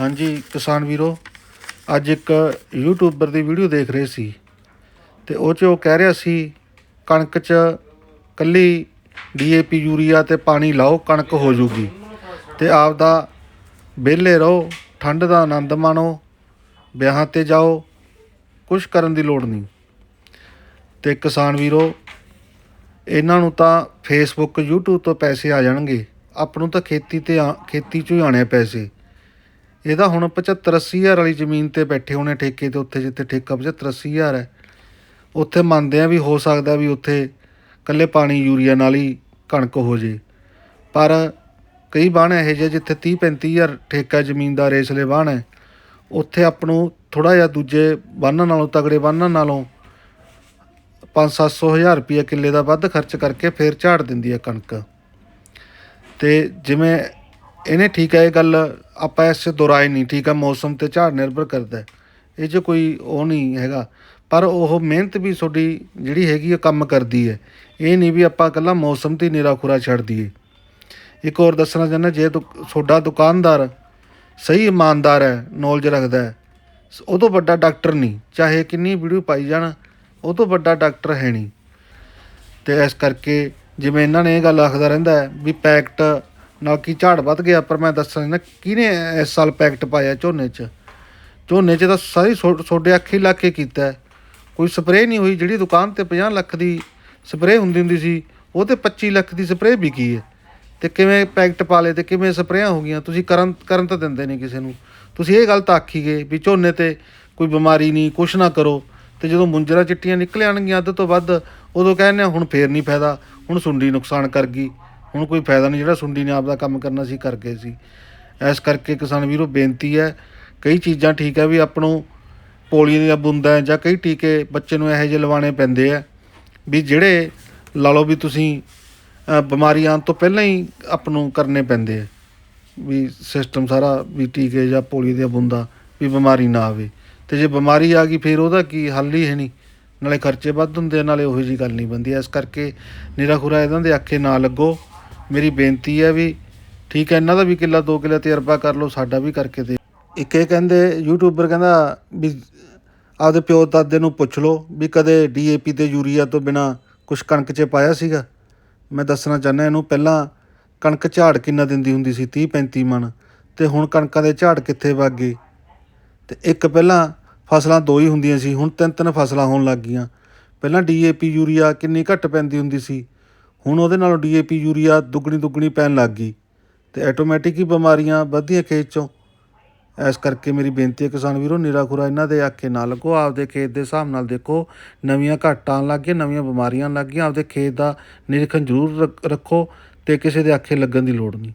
ਹਾਂਜੀ, ਕਿਸਾਨ ਵੀਰੋ, ਅੱਜ ਇੱਕ ਯੂਟਿਊਬਰ ਦੀ ਵੀਡੀਓ ਦੇਖ ਰਹੇ ਸੀ ਤੇ ਉਹ 'ਚ ਉਹ ਕਹਿ ਰਿਹਾ ਸੀ, ਕਣਕ 'ਚ ਕੱਲੀ ਡੀਏਪੀ ਯੂਰੀਆ ਤੇ ਪਾਣੀ ਲਾਓ, ਕਣਕ ਹੋ ਜੂਗੀ ਤੇ ਆਪ ਦਾ ਵਿਹਲੇ ਰਹੋ, ਠੰਡ ਦਾ ਆਨੰਦ ਮਾਣੋ, ਵਿਆਹਾਂ ਤੇ ਜਾਓ ਕੁਝ ਕਰਨ ਦੀ ਲੋੜ ਨਹੀਂ। ਤੇ ਕਿਸਾਨ ਵੀਰੋ, ਇਹਨਾਂ ਨੂੰ ਤਾਂ ਫੇਸਬੁੱਕ YouTube ਤੋਂ ਪੈਸੇ ਆ ਜਾਣਗੇ, ਆਪ ਨੂੰ ਤਾਂ ਖੇਤੀ ਤੇ ਆ- ਖੇਤੀ 'ਚੋਂ ਹੀ ਆਣੇ ਪੈਸੇ। ਇਹਦਾ ਹੁਣ 75 80 ਹਜ਼ਾਰ ਵਾਲੀ ਜ਼ਮੀਨ ਤੇ ਬੈਠੇ ਹੋਣੇ ਠੇਕੇ ਤੇ ਉੱਥੇ ਜਿੱਥੇ ਠੇਕਾ 75 80 ਹਜ਼ਾਰ ਹੈ। ਉੱਥੇ ਮੰਨਦੇ ਆ ਵੀ ਹੋ ਸਕਦਾ ਵੀ ਉੱਥੇ ਕੱਲੇ ਪਾਣੀ ਯੂਰੀਆ ਨਾਲ ਹੀ ਕਣਕ ਹੋ ਜੇ। ਪਰ ਕਈ ਬਾਣ ਇਹੋ ਜਿਹੇ ਜਿੱਥੇ 30 35 ਹਜ਼ਾਰ ਠੇਕਾ ਜ਼ਮੀਨ ਦਾ ਰੇਸਲੇ ਬਾਣ ਹੈ। ਉੱਥੇ ਆਪ ਨੂੰ ਥੋੜਾ ਜਿਹਾ ਦੂਜੇ ਬਾਨਾਂ ਨਾਲੋਂ, ਤਗੜੇ ਬਾਨਾਂ ਨਾਲੋਂ 5-700 ਹਜ਼ਾਰ ਰੁਪਏ ਕਿੱਲੇ ਦਾ ਵੱਧ ਖਰਚ ਕਰਕੇ ਫੇਰ ਝਾੜ ਦਿੰਦੀ ਹੈ ਕਣਕ। ਤੇ ਜਿਵੇਂ ਇਹਨੇ ਠੀਕ ਹੈ, ਇਹ ਗੱਲ ਆਪਾਂ ਇਸ 'ਚ ਦੁਰਾਏ ਨਹੀਂ, ਠੀਕ ਹੈ, ਮੌਸਮ ਤੇ ਝਾੜ ਨਿਰਭਰ ਕਰਦਾ ਹੈ। ਇਹ 'ਚ ਕੋਈ ਉਹ ਨਹੀਂ ਹੈਗਾ, ਪਰ ਉਹ ਮਿਹਨਤ ਵੀ ਤੁਹਾਡੀ ਜਿਹੜੀ ਹੈਗੀ ਆ, ਕੰਮ ਕਰਦੀ ਹੈ। ਇਹ ਨਹੀਂ ਵੀ ਆਪਾਂ ਇਕੱਲਾ ਮੌਸਮ ਤੇ ਨਿਰਾ ਖੁਰਾ ਛੱਡ ਦਈਏ। ਇੱਕ ਹੋਰ ਦੱਸਣਾ ਚਾਹੁੰਦਾ, ਜੇ ਤੁ- ਤੁਹਾਡਾ ਦੁਕਾਨਦਾਰ ਸਹੀ ਇਮਾਨਦਾਰ ਹੈ ਨੌਲੇਜ ਰੱਖਦਾ ਹੈ ਸ- ਉਹ ਤੋਂ ਵੱਡਾ ਡਾਕਟਰ ਨਹੀਂ, ਚਾਹੇ ਕਿੰਨੀ ਵੀਡੀਓ ਪਾਈ ਜਾਣ, ਉਹ ਤੋਂ ਵੱਡਾ ਡਾਕਟਰ ਹੈ ਨਹੀਂ। ਤੇ ਇਸ ਕਰਕੇ ਜਿਵੇਂ ਇਹਨਾਂ ਨੇ ਇਹ ਗੱਲ ਆਖਦਾ ਰਹਿੰਦਾ ਹੈ ਵੀ ਪੈਕਟ ਨਾਲ ਕੀ ਝਾੜ ਵੱਧ ਗਿਆ, ਪਰ ਮੈਂ ਦੱਸਣਾ ਨਾ ਕਿਹਨੇ ਇਸ ਸਾਲ ਪੈਕਟ ਪਾਇਆ ਝੋਨੇ 'ਚ? ਝੋਨੇ 'ਚ ਤਾਂ ਸਾਰੀ ਛੋਡੇ ਅੱਖੀ ਲਾ ਕੇ ਕੀਤਾ। ਕੋਈ ਸਪਰੇਅ ਨਹੀਂ ਹੋਈ, ਜਿਹੜੀ ਦੁਕਾਨ ਤੇ 50 ਲੱਖ ਦੀ ਸਪਰੇਅ ਹੁੰਦੀ ਹੁੰਦੀ ਸੀ, ਉਹ ਤੇ 25 ਲੱਖ ਦੀ ਸਪਰੇਅ ਵਿਕੀ ਹੈ। ਤੇ ਕਿਵੇਂ ਪੈਕਟ ਪਾ ਲਏ ਤੇ ਕਿਵੇਂ ਸਪਰੇਆਂ ਹੋ ਗਈਆਂ? ਤੁਸੀਂ ਕਰਨ ਕਰਨ ਤਾਂ ਦਿੰਦੇ ਨਹੀਂ ਕਿਸੇ ਨੂੰ। ਤੁਸੀਂ ਇਹ ਗੱਲ ਤਾਂ ਆਖੀ ਗਏ ਵੀ ਝੋਨੇ ਤੇ ਕੋਈ ਬਿਮਾਰੀ ਨਹੀਂ, ਕੁਛ ਨਾ ਕਰੋ। ਤੇ ਜਦੋਂ ਮੁੰਜਰਾ ਚਿੱਟੀਆਂ ਨਿਕਲ ਆਣਗੀਆਂ ਅੱਧ ਤੋਂ ਵੱਧ, ਉਦੋਂ ਕਹਿੰਦੇ ਆ, ਹੁਣ ਫੇਰ ਨਹੀਂ ਫਾਇਦਾ, ਹੁਣ ਸੁੰਡੀ ਨੁਕਸਾਨ ਕਰ ਗਈ। ਹੁਣ ਕੋਈ ਫਾਇਦਾ ਨਹੀਂ ਜਿਹੜਾ ਸੁੰਡੀ ਨੇ ਆਪਦਾ ਕੰਮ ਕਰਨਾ ਸੀ ਕਰ ਗਏ ਸੀ। ਇਸ ਕਰਕੇ ਕਿਸਾਨ ਵੀਰੋ ਬੇਨਤੀ ਹੈ ਕਈ ਚੀਜ਼ਾਂ ਠੀਕ ਹੈ ਵੀ ਆਪ ਨੂੰ ਪੋਲੀਓ ਦੀਆਂ ਬੂੰਦਾਂ ਜਾਂ ਕਈ ਟੀਕੇ ਬੱਚੇ ਨੂੰ ਇਹੋ ਜਿਹੇ ਲਵਾਉਣੇ ਪੈਂਦੇ ਆ ਵੀ ਜਿਹੜੇ ਲਾ ਲਓ ਵੀ ਤੁਸੀਂ ਅ, ਬਿਮਾਰੀ ਆਉਣ ਤੋਂ ਪਹਿਲਾਂ ਹੀ ਆਪ ਨੂੰ ਕਰਨੇ ਪੈਂਦੇ ਆ ਵੀ ਸਿਸਟਮ ਸਾਰਾ ਵੀ ਟੀਕੇ ਜਾਂ ਪੋਲੀਓ ਦੀਆਂ ਬੂੰਦਾਂ ਵੀ ਬਿਮਾਰੀ ਨਾ ਆਵੇ। ਤੇ ਜੇ ਬਿਮਾਰੀ ਆ ਗਈ ਫਿਰ ਉਹਦਾ ਕੀ ਹੱਲ ਹੀ ਹੈ ਨਹੀਂ ਨਾਲੇ ਖਰਚੇ ਵੱਧ ਹੁੰਦੇ ਆ, ਨਾਲੇ ਉਹੋ ਜੀ ਗੱਲ ਨਹੀਂ ਬੰਦੀ ਇਸ ਕਰਕੇ ਨਿਰਾ ਖੁਰਾ ਇਹਨਾਂ ਦੇ ਆਖੇ ਨਾ ਲੱਗੋ। ਮੇਰੀ ਬੇਨਤੀ ਹੈ ਵੀ ਠੀਕ ਹੈ, ਇਹਨਾਂ ਦਾ ਵੀ ਕਿੱਲਾ, ਦੋ ਕਿੱਲਾ ਤਜਰਬਾ ਕਰ ਲਓ, ਸਾਡਾ ਵੀ ਕਰਕੇ ਦੇ। ਇੱਕ ਇਹ ਕਹਿੰਦੇ ਯੂਟਿਊਬਰ ਕਹਿੰਦਾ ਵੀ ਆਪਦੇ ਪਿਓ ਦਾਦੇ ਨੂੰ ਪੁੱਛ ਲਓ ਵੀ ਕਦੇ ਡੀਏਪੀ ਤੇ ਯੂਰੀਆ ਤੋਂ ਬਿਨਾ ਕੁਛ ਕਣਕ 'ਚ ਪਾਇਆ ਸੀਗਾ? ਮੈਂ ਦੱਸਣਾ ਚਾਹੁੰਦਾ ਇਹਨੂੰ, ਪਹਿਲਾਂ ਕਣਕ ਝਾੜ ਕਿੰਨਾ ਦਿੰਦੀ ਹੁੰਦੀ ਸੀ? 30 35 ਮਣ। ਤੇ ਹੁਣ ਕਣਕਾਂ ਦੇ ਝਾੜ ਕਿੱਥੇ ਵਗ ਗਏ? ਤੇ ਇੱਕ ਪਹਿਲਾਂ ਫਸਲਾਂ ਦੋ ਹੀ ਹੁੰਦੀਆਂ ਸੀ, ਹੁਣ ਤਿੰਨ ਤਿੰਨ ਫਸਲਾਂ ਹੋਣ ਲੱਗ ਗਈਆਂ। ਪਹਿਲਾਂ ਡੀਏਪੀ ਯੂਰੀਆ ਕਿੰਨੀ ਘੱਟ ਪੈਂਦੀ ਹੁੰਦੀ ਸੀ? ਹੁਣ ਉਹਦੇ ਨਾਲੋਂ ਡੀਏਪੀ ਯੂਰੀਆ ਦੁੱਗਣੀ ਦੁੱਗਣੀ ਪੈਣ ਲੱਗ ਗਈ ਤੇ ਆਟੋਮੈਟਿਕ ਹੀ ਬਿਮਾਰੀਆਂ ਵੱਧਦੀਆਂ ਖੇਤ ਚੋਂ। ਇਸ ਕਰਕੇ ਮੇਰੀ ਬੇਨਤੀ ਹੈ ਕਿਸਾਨ ਵੀਰੋ, ਨਿਰਾ ਖੁਰਾ ਇਹਨਾਂ ਦੇ ਆਖੇ ਨਾ ਲੱਗੋ, ਆਪਦੇ ਖੇਤ ਦੇ ਹਿਸਾਬ ਨਾਲ ਦੇਖੋ, ਨਵੀਆਂ ਘਾਟਾਂ ਆਉਣ ਲੱਗ ਗਈਆਂ, ਨਵੀਆਂ ਬਿਮਾਰੀਆਂ ਲੱਗ ਗਈਆਂ, ਆਪਦੇ ਖੇਤ ਦਾ ਨਿਰੀਖਣ ਜ਼ਰੂਰ ਰੱਖ- ਰੱਖੋ ਤੇ ਕਿਸੇ ਦੇ ਆਖੇ ਲੱਗਣ ਦੀ ਲੋੜ ਨਹੀਂ।